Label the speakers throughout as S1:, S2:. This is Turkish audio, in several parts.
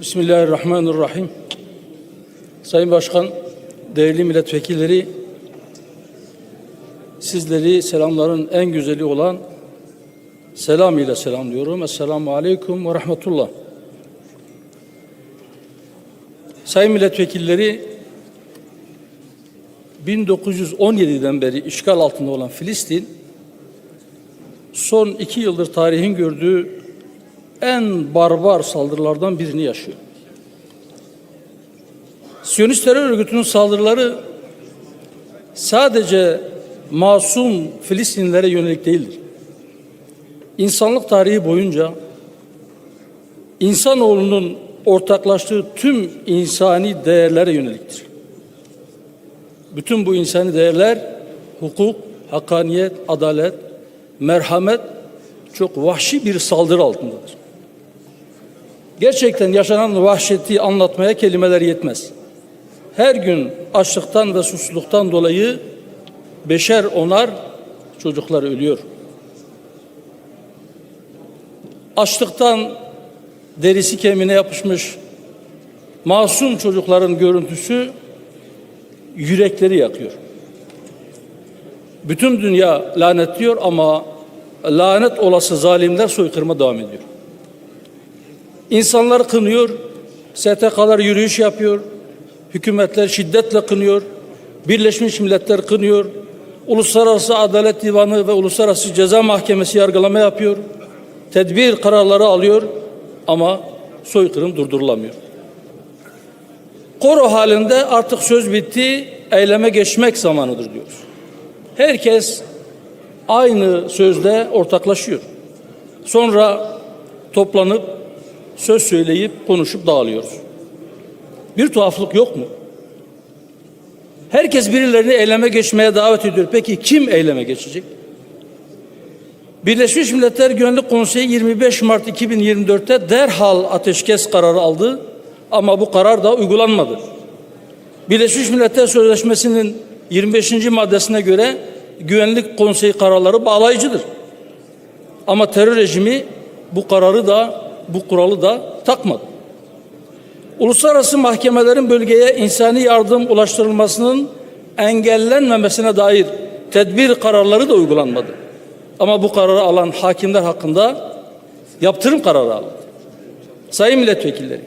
S1: Bismillahirrahmanirrahim. Sayın Başkan, değerli milletvekilleri, sizleri selamların en güzeli olan selam ile selamlıyorum. Esselamu Aleyküm ve Rahmetullah. Sayın milletvekilleri, 1917'den beri işgal altında olan Filistin, son iki yıldır tarihin gördüğü en barbar saldırılardan birini yaşıyor. Siyonist terör örgütünün saldırıları sadece masum Filistinlilere yönelik değildir. İnsanlık tarihi boyunca insanoğlunun ortaklaştığı tüm insani değerlere yöneliktir. Bütün bu insani değerler hukuk, hakkaniyet, adalet, merhamet çok vahşi bir saldırı altındadır. Gerçekten yaşanan vahşeti anlatmaya kelimeler yetmez. Her gün açlıktan ve susuzluktan dolayı beşer onar çocuklar ölüyor. Açlıktan derisi kemiğine yapışmış masum çocukların görüntüsü yürekleri yakıyor. Bütün dünya lanetliyor ama lanet olası zalimler soykırıma devam ediyor. İnsanlar kınıyor, STK'lar yürüyüş yapıyor, hükümetler şiddetle kınıyor, Birleşmiş Milletler kınıyor, Uluslararası Adalet Divanı ve Uluslararası Ceza Mahkemesi yargılama yapıyor, tedbir kararları alıyor ama soykırım durdurulamıyor. Koro halinde artık söz bitti, eyleme geçmek zamanıdır diyoruz. Herkes aynı sözde ortaklaşıyor. Sonra toplanıp söz söyleyip konuşup dağılıyoruz. Bir tuhaflık yok mu? Herkes birilerini eyleme geçmeye davet ediyor. Peki kim eyleme geçecek? Birleşmiş Milletler Güvenlik Konseyi 25 Mart 2024'te derhal ateşkes kararı aldı ama bu karar da uygulanmadı. Birleşmiş Milletler Sözleşmesi'nin 25. maddesine göre Güvenlik Konseyi kararları bağlayıcıdır. Ama terör rejimi bu kararı da bu kuralı da takmadı. Uluslararası mahkemelerin bölgeye insani yardım ulaştırılmasının engellenmemesine dair tedbir kararları da uygulanmadı. Ama bu kararı alan hakimler hakkında yaptırım kararı alındı. Sayın milletvekilleri,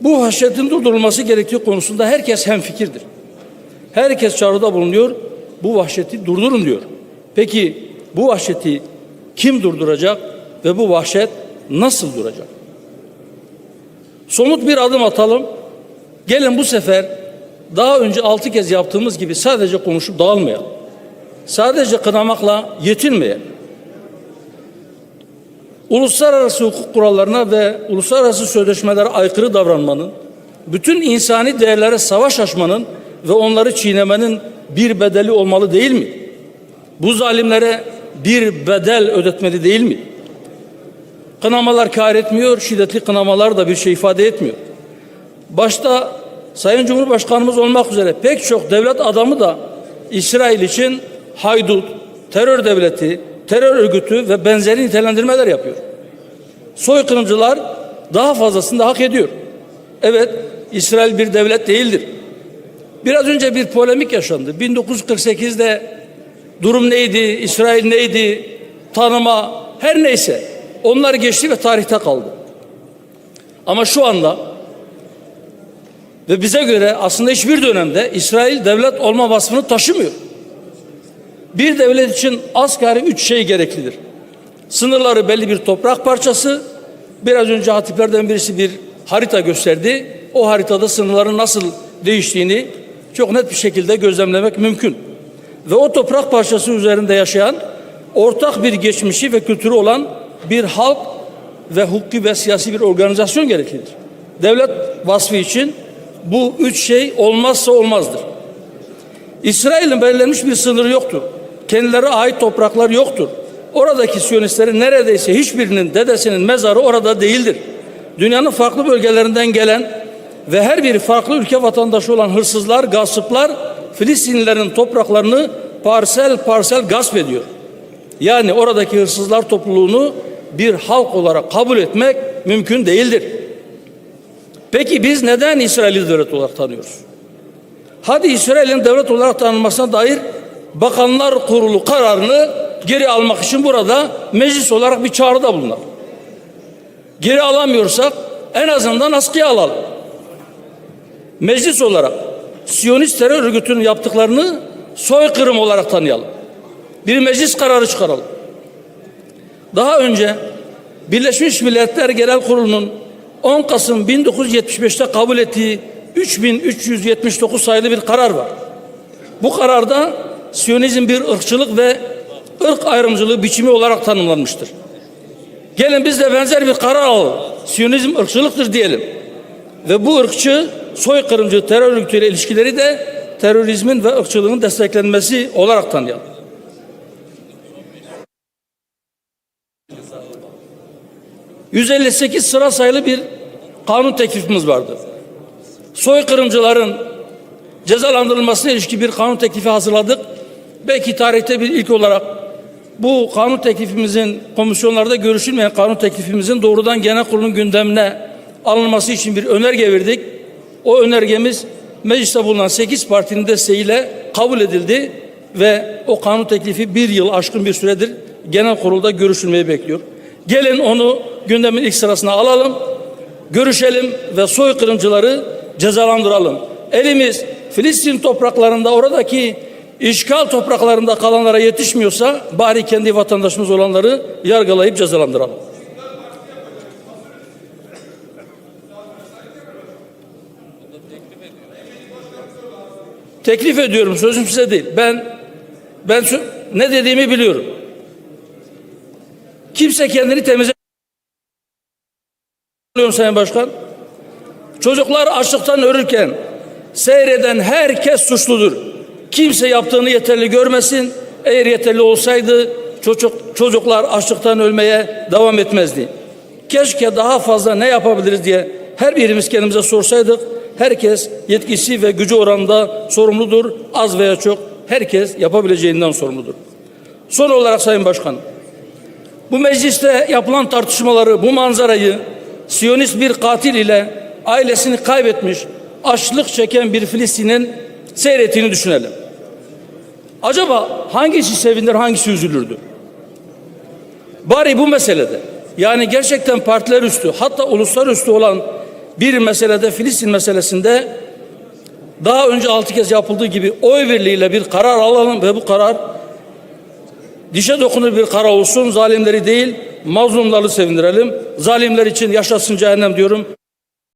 S1: bu haşyetin durdurulması gerektiği konusunda herkes hemfikirdir. Herkes çağrıda bulunuyor, bu vahşeti durdurun diyor. Peki bu vahşeti kim durduracak ve bu vahşet nasıl duracak? Somut bir adım atalım. Gelin bu sefer daha önce altı kez yaptığımız gibi sadece konuşup dağılmayalım. Sadece kınamakla yetinmeyelim. Uluslararası hukuk kurallarına ve uluslararası sözleşmelere aykırı davranmanın, bütün insani değerlere savaş açmanın ve onları çiğnemenin bir bedeli olmalı değil mi? Bu zalimlere bir bedel ödetmeli değil mi? Kınamalar kar etmiyor, şiddetli kınamalar da bir şey ifade etmiyor. Başta Sayın Cumhurbaşkanımız olmak üzere pek çok devlet adamı da İsrail için haydut, terör devleti, terör örgütü ve benzeri nitelendirmeler yapıyor. Soykırımcılar daha fazlasını da hak ediyor. Evet, İsrail bir devlet değildir. Biraz önce bir polemik yaşandı. 1948'de durum neydi, İsrail neydi, tanıma her neyse onlar geçti ve tarihte kaldı. Ama şu anda ve bize göre aslında hiçbir dönemde İsrail devlet olma vasfını taşımıyor. Bir devlet için asgari üç şey gereklidir. Sınırları belli bir toprak parçası. Biraz önce hatiplerden birisi bir harita gösterdi. O haritada sınırların nasıl değiştiğini çok net bir şekilde gözlemlemek mümkün. Ve o toprak parçası üzerinde yaşayan ortak bir geçmişi ve kültürü olan bir halk ve hukuki ve siyasi bir organizasyon gereklidir. Devlet vasfı için bu üç şey olmazsa olmazdır. İsrail'in belirlenmiş bir sınırı yoktur. Kendilerine ait topraklar yoktur. Oradaki Siyonistlerin neredeyse hiçbirinin dedesinin mezarı orada değildir. Dünyanın farklı bölgelerinden gelen ve her biri farklı ülke vatandaşı olan hırsızlar, gasıplar Filistinlilerin topraklarını parsel parsel gasp ediyor. Yani oradaki hırsızlar topluluğunu bir halk olarak kabul etmek mümkün değildir. Peki biz neden İsrail'i devlet olarak tanıyoruz? Hadi İsrail'in devlet olarak tanınmasına dair Bakanlar Kurulu kararını geri almak için burada meclis olarak bir çağrıda bulunalım. Geri alamıyorsak en azından askıya alalım. Meclis olarak Siyonist terör örgütünün yaptıklarını soykırım olarak tanıyalım. Bir meclis kararı çıkaralım. Daha önce Birleşmiş Milletler Genel Kurulu'nun 10 Kasım 1975'te kabul ettiği 3379 sayılı bir karar var. Bu kararda Siyonizm bir ırkçılık ve ırk ayrımcılığı biçimi olarak tanımlanmıştır. Gelin biz de benzer bir karar alalım. Siyonizm ırkçılıktır diyelim. Ve bu ırkçı soykırımcı terör örgütüyle ilişkileri de terörizmin ve ırkçılığın desteklenmesi olarak tanıyalım. ...158 sıra sayılı bir kanun teklifimiz vardı. Soykırımcıların cezalandırılmasına ilişkin bir kanun teklifi hazırladık. Belki tarihte bir ilk olarak bu kanun teklifimizin komisyonlarda görüşülmeyen kanun teklifimizin doğrudan genel kurulun gündemine alınması için bir önerge verdik. O önergemiz mecliste bulunan 8 partinin desteğiyle kabul edildi ve o kanun teklifi bir yıl aşkın bir süredir genel kurulda görüşülmeyi bekliyor. Gelin onu gündemin ilk sırasına alalım, görüşelim ve soykırımcıları cezalandıralım. Elimiz Filistin topraklarında oradaki işgal topraklarında kalanlara yetişmiyorsa bari kendi vatandaşımız olanları yargılayıp cezalandıralım. Teklif ediyorum sözüm size değil. Ben ben ne dediğimi biliyorum. Kimse kendini temize Sayın Başkan. Çocuklar açlıktan ölürken seyreden herkes suçludur. Kimse yaptığını yeterli görmesin. Eğer yeterli olsaydı çocuk, çocuklar açlıktan ölmeye devam etmezdi. Keşke daha fazla ne yapabiliriz diye her birimiz kendimize sorsaydık. Herkes yetkisi ve gücü oranında sorumludur. Az veya çok herkes yapabileceğinden sorumludur. Son olarak Sayın Başkanım. Bu mecliste yapılan tartışmaları, bu manzarayı Siyonist bir katil ile ailesini kaybetmiş, açlık çeken bir Filistin'in seyrettiğini düşünelim. Acaba hangisi sevinir, hangisi üzülürdü? Bari bu meselede yani gerçekten partiler üstü hatta uluslararası olan bir meselede Filistin meselesinde daha önce altı kez yapıldığı gibi oy birliğiyle bir karar alalım ve bu karar dişe dokunur bir karar olsun zalimleri değil mazlumları sevindirelim. Zalimler için yaşasın cehennem diyorum.